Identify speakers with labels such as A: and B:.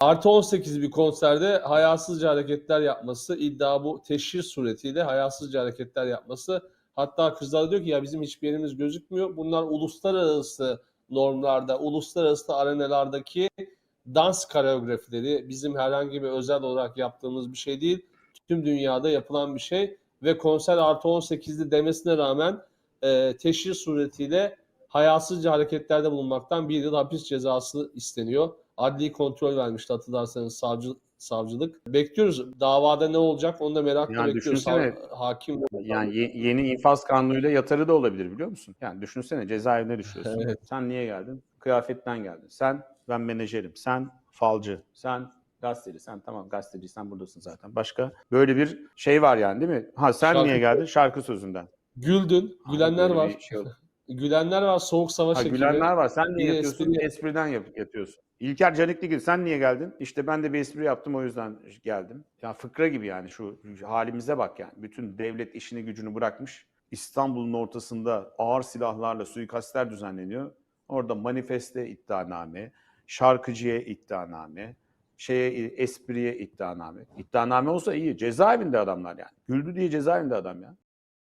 A: Artı 18 bir konserde hayasızca hareketler yapması, iddia bu teşhir suretiyle hayasızca hareketler yapması. Hatta kızlar diyor ki ya bizim hiçbir yerimiz gözükmüyor. Bunlar uluslararası normlarda, uluslararası arenalardaki dans koreografileri. Bizim herhangi bir özel olarak yaptığımız bir şey değil. Tüm dünyada yapılan bir şey ve konser artı 18'li demesine rağmen e, teşhir suretiyle hayasızca hareketlerde bulunmaktan bir yıl hapis cezası isteniyor. Adli kontrol vermişti hatırlarsanız savcı, savcılık. Bekliyoruz. Davada ne olacak onu da merakla
B: Yani
A: bekliyoruz.
B: düşünsene,
A: Ha- hakim
B: Yani ye- yeni infaz kanunuyla yatarı da olabilir biliyor musun? Yani düşünsene cezaevine düşüyorsun.
A: Evet.
B: Sen niye geldin? Kıyafetten geldin. Sen ben menajerim. Sen falcı. Sen gazeteci. Sen tamam gazeteci sen buradasın zaten. Başka böyle bir şey var yani değil mi? Ha sen
A: Şarkı-
B: niye geldin? Şarkı sözünden.
A: güldün. Gülenler
B: böyle
A: var.
B: şey.
A: Gülenler var. Soğuk savaş
B: Ha,
A: ekibi.
B: gülenler var. Sen niye yatıyorsun?
A: espri-
B: Espriden yap- yatıyorsun. İlker Canikligil sen niye geldin? İşte ben de bir espri yaptım o yüzden geldim. Ya fıkra gibi yani şu halimize bak yani. Bütün devlet işini gücünü bırakmış. İstanbul'un ortasında ağır silahlarla suikastler düzenleniyor. Orada manifeste iddianame, şarkıcıya iddianame, şeye espriye iddianame. İddianame olsa iyi. Cezaevinde adamlar yani. Güldü diye cezaevinde adam ya.